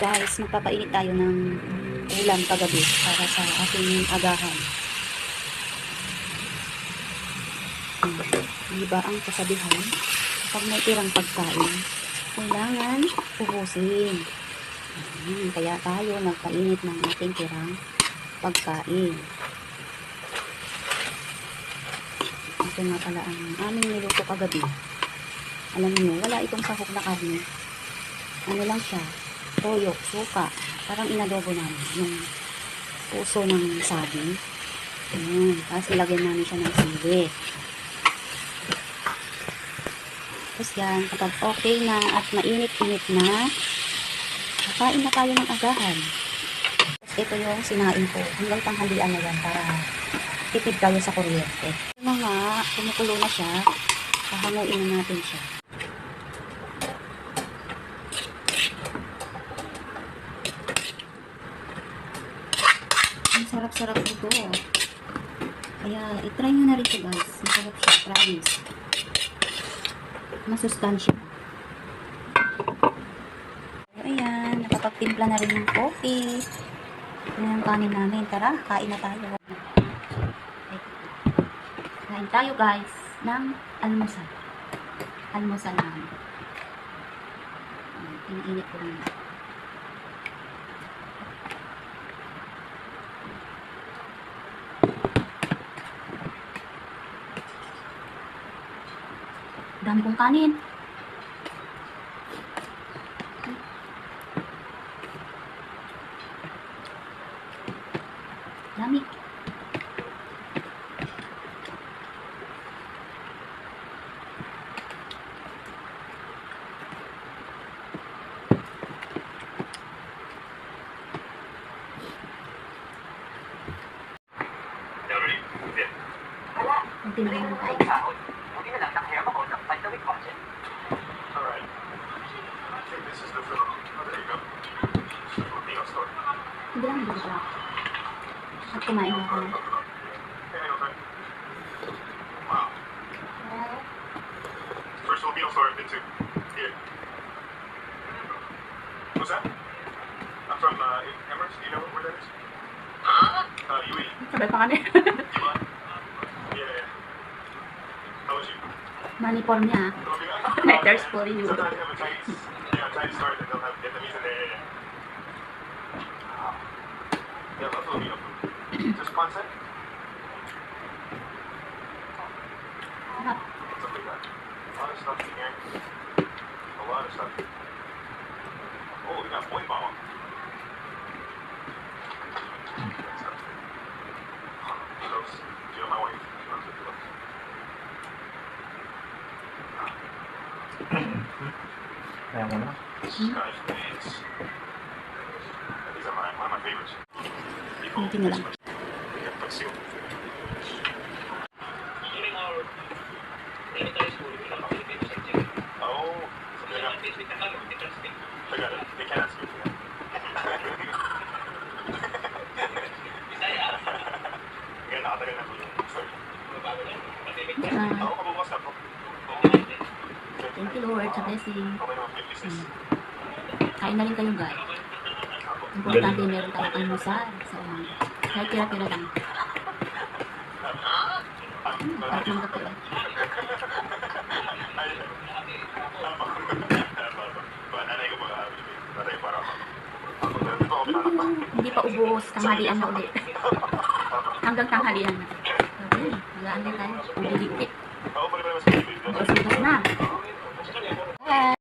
Guys, magpapainit tayo ng ulam kagabi para sa ating agahan. Hmm. Di ba ang kasabihan? Pag may tirang pagkain, kailangan ubusin. Hmm, kaya tayo nagpainit ng ating tirang pagkain. Ito nga pala ang aming niluto kagabi. Alam niyo, wala itong sahog na karne. Ano lang siya, toyo, suka. Parang inadobo namin yung puso ng saging. Ayan. Tapos ilagyan namin siya ng sili. Tapos yan, kapag okay na at mainit-init na, kakain na tayo ng agahan. Tapos ito yung sinain ko. Hanggang tanghalian na yan para tipid tayo sa kuryente. Yung mga kumukulo na siya, hahanguin na natin siya. Ang sarap-sarap nito. Kaya, itry nyo na rin ito guys. Masarap siya, promise. Masustansya. Ayan, nakapagtimpla na rin ng coffee. Yan ang kanin namin. Tara, kain na tayo. Kain tayo guys ng almusal. Almusal namin. Ayan, Iniinit ko rin. udah bongkanin kanin. Dami. Hindi lang dito pala. At kumain na ako. Hey, hang on a sec. First Filipino store I've been to. Here. What's that? I'm from uh, Emirates. Do you know where that is? Uh, UAE. Sabay pa kami. Dubai? Yeah, yeah. How was you? Maniform niya. Colombia? You. Sometimes they have a Chinese, yeah, Chinese store that they'll have Vietnamese in there. Não tem nada. So they they got it. They cannot speak. Ngayon, nakatagal na po yung sorry. Ah, Ako, kabukas na po. thank you Lord sa blessing. Business. Kain na rin kayo guys. Importante meron tayong almusal sa umaga. Kahit tira-tira lang. Hmm, parang manggap ko eh. Ay, tama. Tama. Ba, nanay ko mga nanay para ako. Ako, meron pa ako Hindi, pinanap. Hindi pa ubos. Tanghalian na ulit. Hanggang tanghalian na. Okay, magaan din tayo. Mas Bukas-bukas na.